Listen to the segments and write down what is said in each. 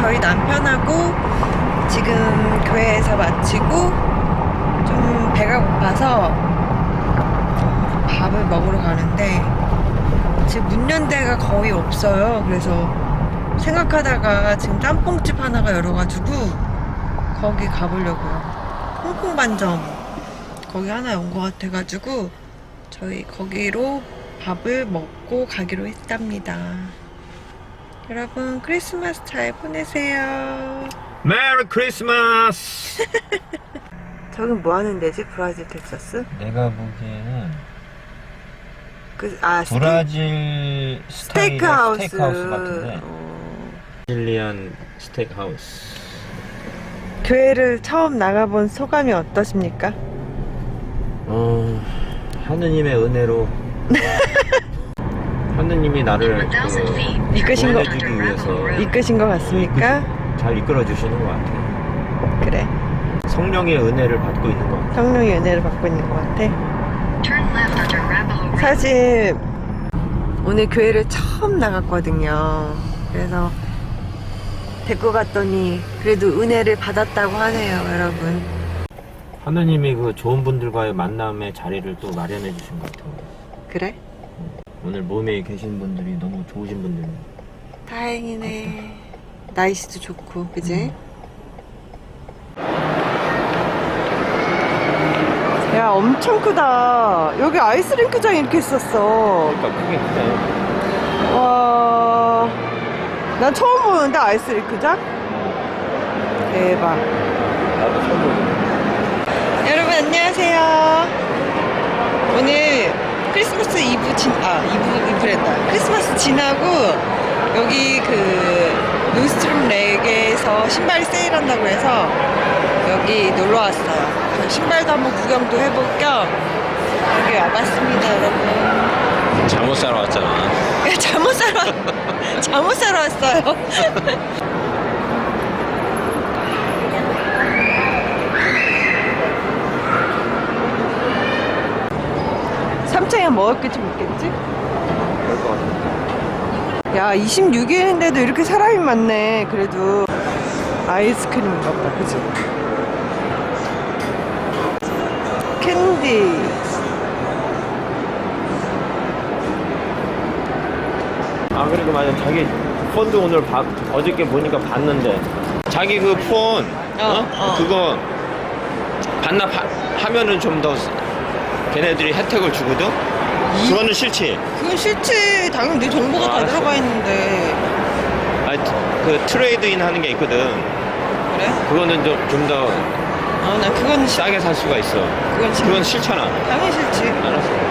저희 남편하고 지금 교회에서 마치고 좀 배가 고파서 밥을 먹으러 가는데 지금 문연 데가 거의 없어요 그래서 생각하다가 지금 짬뽕집 하나가 열어가지고 거기 가보려고요 홍콩 반점 거기 하나 온것 같아가지고 저희 거기로 밥을 먹고 가기로 했답니다. 여러분 크리스마스 잘 보내세요. 메리 크리스마스! 저긴 뭐 하는 데지? 브라질 텍사스? 내가 보기에는 그, 아, 브라질 스타일의 스테이크 하우스. 스테이크하우스 같은데 어, 브라질리안 스테이크하우스 교회를 처음 나가본 소감이 어떠십니까? 어... 하느님의 은혜로 하느님이 나를 그 이끄신 거, 구원해주기 위해서 이끄신 것 같습니까? 잘 이끌어 주시는 것 같아요 그래. 성령의 은혜를 받고 있는 것 같아요 성령의 은혜를 받고 있는 것 같아. Turn left onto Arapahoe Road. 사실 오늘 교회를 처음 나갔거든요. 그래서 데리고 갔더니 그래도 은혜를 받았다고 하네요, 여러분. 하느님이 그 좋은 분들과의 만남의 자리를 또 마련해 주신 것 같아요 그래? 오늘 몸에 계신 분들이 너무 좋으신 분들 다행이네. 날씨도 좋고, 그지? 야, 엄청 크다. 여기 아이스링크장 이렇게 있었어. 그러니까 크게 크다 와, 난 처음 보는데 아이스링크장? 대박. 나도 처음 보네 여러분 안녕하세요. 오늘 크리스마스 이브 진, 아, 이브, 이브랜다. 크리스마스 지나고 여기 그 노스트룸 렉에서 신발 세일한다고 해서 여기 놀러 왔어요. 신발도 한번 구경도 해볼 겸 여기 와봤습니다, 여러분. 잠옷 사러 왔잖아 야, 잠옷 사러, 왔- 잠옷 사러 왔어요. 삼층에 먹을 게 좀 있겠지? 그럴 것 같아 야, 26일인데도 이렇게 사람이 많네. 그래도 아이스크림인가 보다, 그치? 캔디. 아 그리고 맞아 자기 폰도 오늘 봐, 어저께 보니까 봤는데 자기 그 폰 어, 어. 그거 반납 하면은 좀 더 걔네들이 혜택을 주거든 그거는 싫지 그건 싫지. 당연히 내 정보가 아, 다 알았어. 들어가 있는데. 아니 그 트레이드인 하는 게 있거든 그래? 그거는 좀 더 아, 나 그건 싫 싸게 살 수가 있어 그건 싫 그건 싫잖아 당연히 싫지. 알았어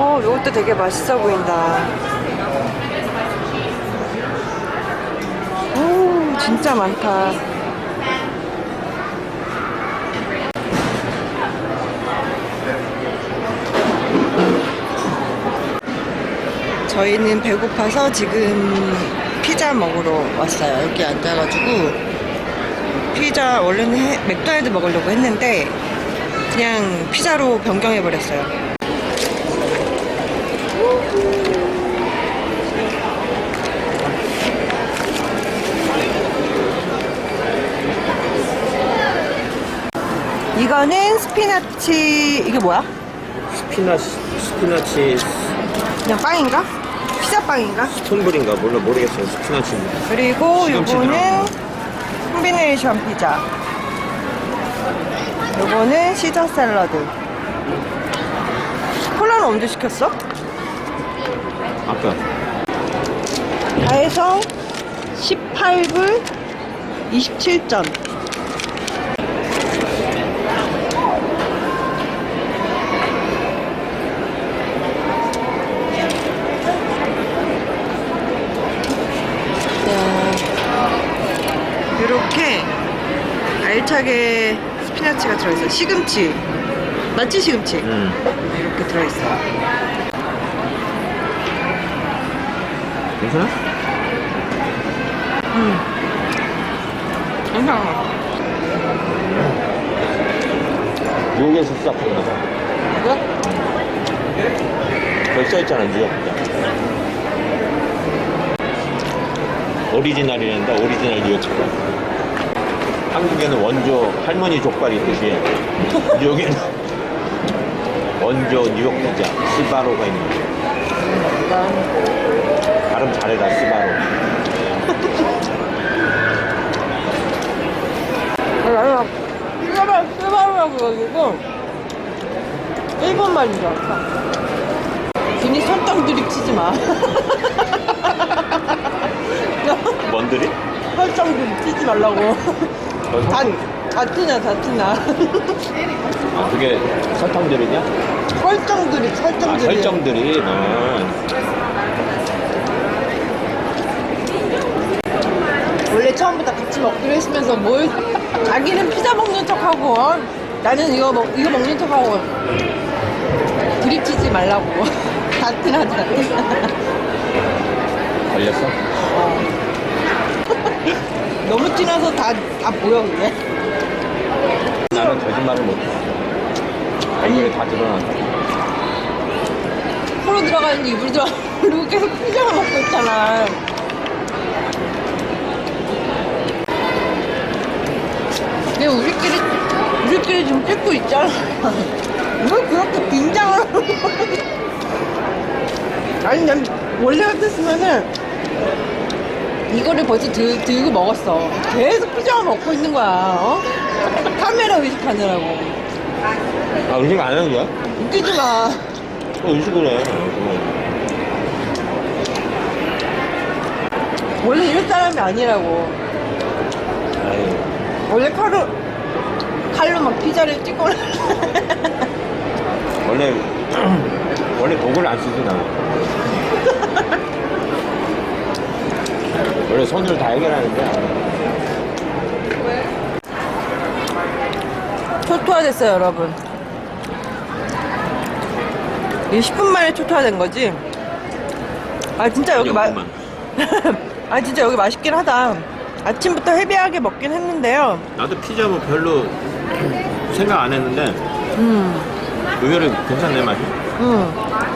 어, 이것도 되게 맛있어 보인다. 오, 진짜 많다. 저희는 배고파서 지금 피자 먹으러 왔어요. 여기 앉아가지고 피자 원래는 해- 맥도날드 먹으려고 했는데 그냥 피자로 변경해버렸어요. 이거는 스피나치 이게 뭐야? 스피나치 스피나치 그냥 빵인가? 피자 빵인가? 스톤블인가? 몰라 모르겠어요. 스피나치인데 그리고 시금치 요거는 콤비네이션 피자. 요거는 시저 샐러드. 콜라는 언제 시켰어? 아까. 다 해서 18불 27전 이렇게 알차게 스피나치가 들어있어요. 시금치. 맞지 시금치? 음. 이렇게 들어있어요. 괜찮아? 괜찮아. 뉴욕에서 시작한 거죠? 이거? 여기 써있잖아 뉴욕. 오리지널이란다 오리지널 뉴욕차가 한국에는 원조 할머니 족발 있듯이 여기는 원조 뉴욕 피자 스바로가 있는 거야 발음 잘해라 스바로 나는 쓰바로, 쓰바로라고 해가지고 일본 말인 줄 알았어. 괜히 설탕 드립 치지 마. 뭔들이? 설탕 드립 치지 말라고. 너 다, 설탕, 다 티나, 다 티나. 아 그게 설탕들이냐? 설탕 드립, 설탕 아. 설정들이 어. 원래 처음부터 같이 먹기로 했으면서 뭘 자기는 피자 먹는 척하고 어? 나는 이거 먹 이거 먹는 척하고 드립치지 말라고 다 티나 다 티나 걸렸어? 어. 너무 티나서 다 다 보여 그게 나는 거짓말을 못해. 얼굴에 다 드러난다. 코로 들어가는데 입으로 들어가 그리고 계속 피자를 먹고 있잖아. 근데 우리끼리 우리끼리 지금 찍고 있잖아. 왜 그렇게 긴장을 하고 아니 난 원래 같았으면은 이거를 벌써 들, 들고 먹었어. 계속 피자만 먹고 있는 거야 어? 카메라 의식하느라고. 아 의식 안 하는 거야? 웃기지 마. 어, 의식을 해. 원래 이런 사람이 아니라고. 아유. 원래 칼로 칼로 막 피자를 찍고. 원래 원래 도구를 안 쓰지 나 원래 손으로 다 해결하는데. 초토화됐어요 여러분. 이 10분 만에 초토화된 거지? 아 진짜 여기 마... 아 진짜 여기 맛있긴 하다. 아침부터 헤비하게 먹긴 했는데요. 나도 피자 뭐 별로 생각 안 했는데. 음, 의외로 괜찮네 맛이. 음.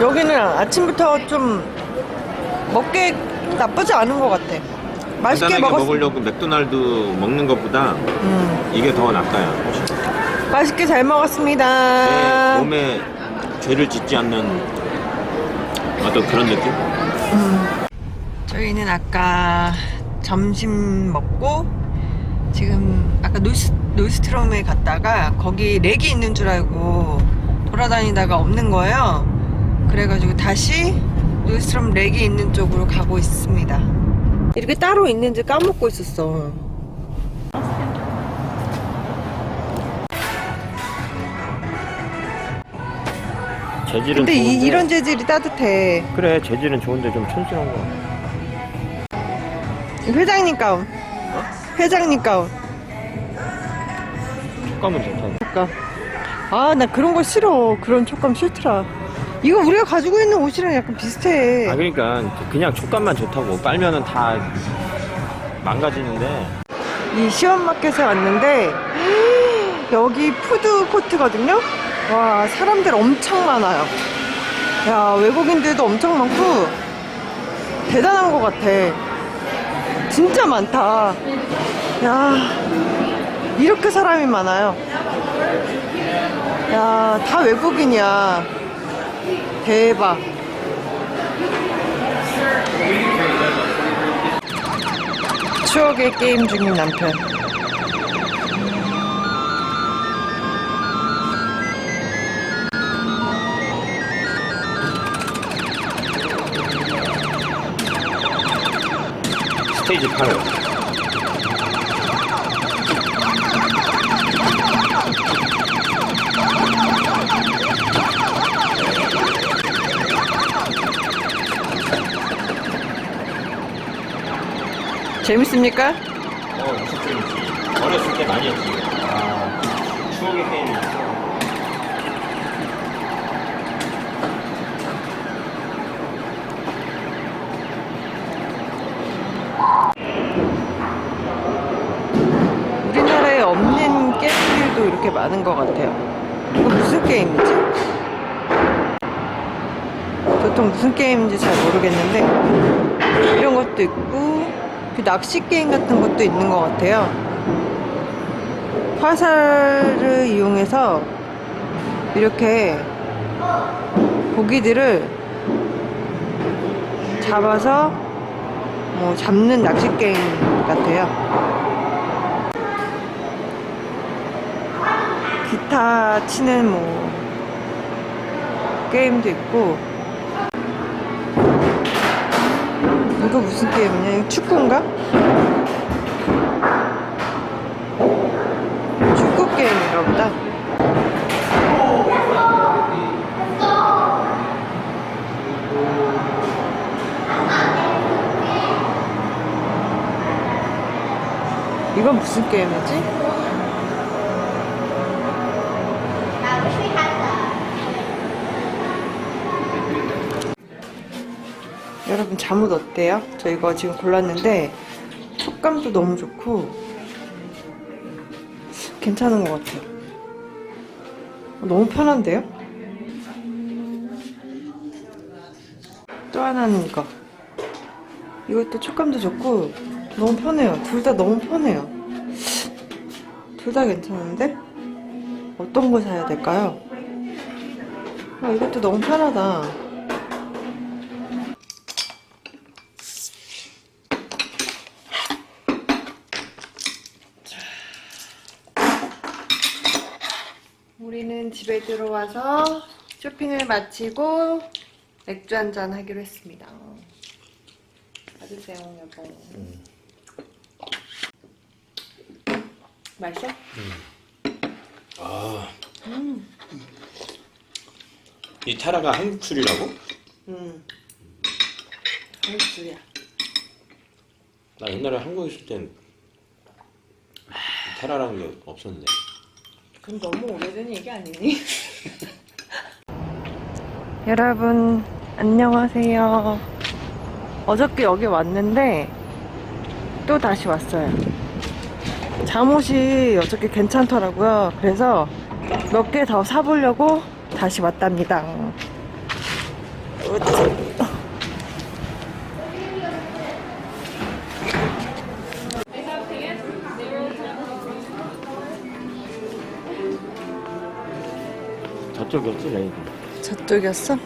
여기는 아침부터 좀 먹기 나쁘지 않은 것 같아 맛있게 간단하게 먹었어 먹으려고 맥도날드 먹는 것보다 음, 이게 더 낫다야 맛있게 잘내 먹었습니다 몸에 죄를 짓지 않는 어떤 그런 느낌? 저희는 아까 점심 먹고 지금 아까 노스, 노스트롬에 갔다가 거기 렉이 있는 줄 알고 돌아다니다가 없는 거예요. 그래가지고 다시 노스트롬 렉이 있는 쪽으로 가고 있습니다. 이렇게 따로 있는지 까먹고 있었어. 재질은 근데 좋은데 이, 이런 재질이 따뜻해. 그래 재질은 좋은데 좀 촌스러운 거 회장님 가운. 회장님 가운. 촉감은 좋다 촉감. 아, 나 그런 거 싫어. 그런 촉감 싫더라. 이거 우리가 가지고 있는 옷이랑 약간 비슷해. 아 그러니까 그냥 촉감만 좋다고 빨면은 다 망가지는데 이 시원마켓에 왔는데 여기 푸드 코트거든요. 와 사람들 엄청 많아요. 야 외국인들도 엄청 많고 대단한 것 같아. 진짜 많다. 야 이렇게 사람이 많아요. 야 다 외국인이야. 대박. 추억의 게임 중인 남편. 스테이지 8 재밌습니까? 어, 무슨 게임이지? 어렸을 때 많이 했지. 아, 추억의 게임. 우리나라에 없는 게임들도 이렇게 많은 것 같아요. 이거 무슨 게임이지? 보통 무슨 게임인지 잘 모르겠는데 이런 것도 있고 그 낚시 게임 같은 것도 있는 것 같아요. 화살을 이용해서 이렇게 고기들을 잡아서 뭐 잡는 낚시 게임 같아요. 기타 치는 뭐 게임도 있고 이거 무슨 게임이냐? 이거 축구인가? 축구 게임인가 보다. 이건 무슨 게임이지? 여러분 잠옷 어때요? 저 이거 지금 골랐는데 촉감도 너무 좋고 괜찮은 것 같아요. 너무 편한데요? 또 하나는 이거. 이것도 촉감도 좋고 너무 편해요. 둘 다 너무 편해요. 둘 다 괜찮은데? 어떤 거 사야 될까요? 아, 이것도 너무 편하다. 우리는 집에 들어와서 쇼핑을 마치고 맥주 한잔 하기로 했습니다. 받으세요, 여보. 맛있어? 아, 음, 이 타라가 한국 술이라고? 음. 한국 술이야. 나 옛날에 한국에 있을 땐 테라라는 게 없었는데. 그건 너무 오래된 얘기 아니니? 여러분, 안녕하세요. 어저께 여기 왔는데, 또 다시 왔어요. 잠옷이 어저께 괜찮더라고요. 그래서 몇 개 더 사보려고 다시 왔답니다. 어찌- 저쪽이었지, 레이디. 저쪽이었어?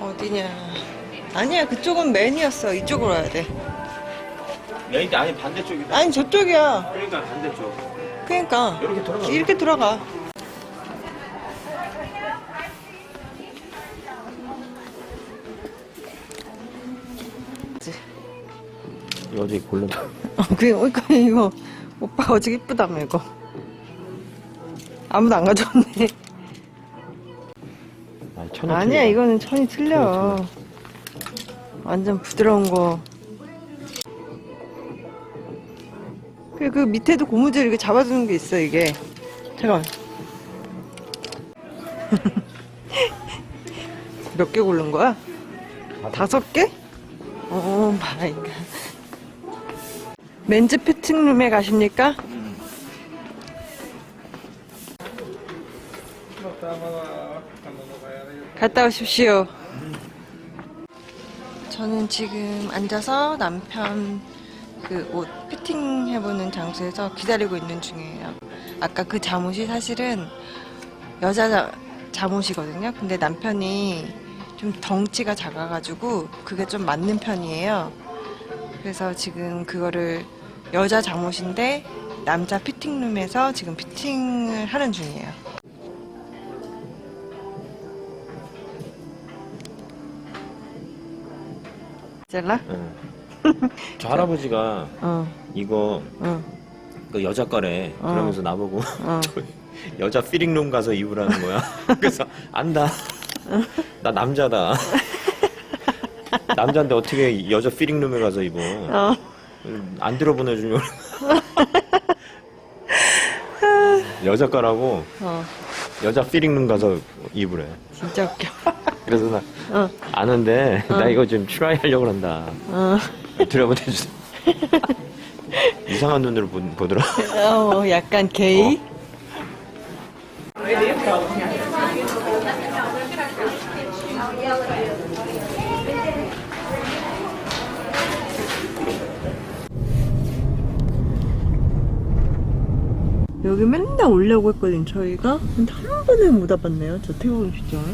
어디냐. 아니야, 그쪽은 맨이었어. 이쪽으로 와야 돼. 레이디 아니 반대쪽이다. 아니, 저쪽이야. 그러니까 반대쪽. 그러니까. 이렇게 들어가. 이렇게 들어가. 이거 어디 골라봐. 어, 그, 이거, 이거. 오빠 어제 이쁘다며, 이거. 아무도 안 가져왔네. 아니, 천이 아니야, 틀리다. 이거는 천이 틀려. 완전 부드러운 거. 그, 그 밑에도 고무줄 이렇게 잡아주는 게 있어, 이게. 잠깐만. 몇 개 고른 거야? 다섯 개? 오 마이 갓. 맨즈 피팅룸에 가십니까? 갔다 오십시오. 저는 지금 앉아서 남편 그 옷 피팅 해보는 장소에서 기다리고 있는 중이에요. 아까 그 잠옷이 사실은 여자 자- 잠옷이거든요. 근데 남편이 좀 덩치가 작아가지고 그게 좀 맞는 편이에요. 그래서 지금 그거를 여자 잠옷인데 남자 피팅룸에서 지금 피팅을 하는 중이에요. 젤라? 응. 저 할아버지가 어, 이거 어, 그 여자 거래 어. 그러면서 나보고 어. 저 여자 피링룸 가서 입으라는 거야. 그래서 안다. 나 남자다. 남자인데 어떻게 여자 피링룸에 가서 입어? 어. 안 들어보내주려고. 여자 거라고 어, 여자 피링룸 가서 입으래. 진짜 웃겨. 그래서 나 어. 아는데 어. 나 이거 좀 트라이 하려고 한다. 어. 드려보 해주세요. 이상한 눈으로 보, 보더라. 어, 약간 게이. 어. 여기 맨날 올려고 했거든 저희가 근데 한 번을 못 와봤네요 저 태국 음식점을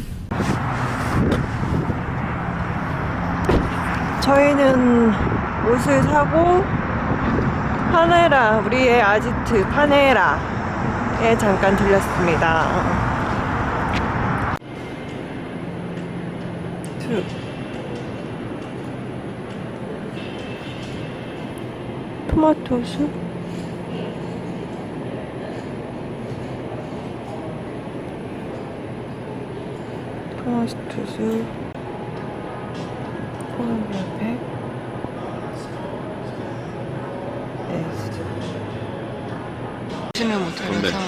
저희는 옷을 사고 파네라 우리의 아지트 파네라에 잠깐 들렸습니다 트. 토마토 숲 토마토 숲 콜라백 에스 아침에 못하면서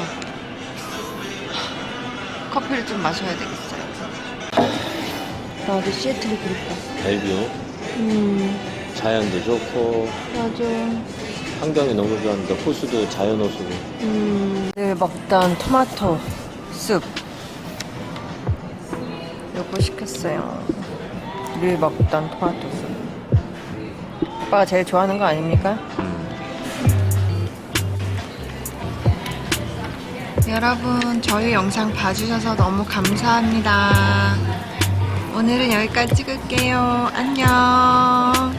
커피를 좀 마셔야 되겠어요. 나도 시애틀이 그립다. 벨뷰 음. 자연도 좋고. 맞아 환경이 너무 좋았는데 호수도 자연 호수고. 음, 늘 먹던 토마토 숲 시켰어요. 늘 먹던 토마토. 숲 오빠가 제일 좋아하는 거 아닙니까? 여러분 저희 영상 봐주셔서 너무 감사합니다. 오늘은 여기까지 찍을게요. 안녕.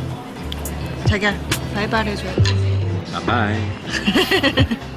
자기야 바이바이 해줘야지. 아바이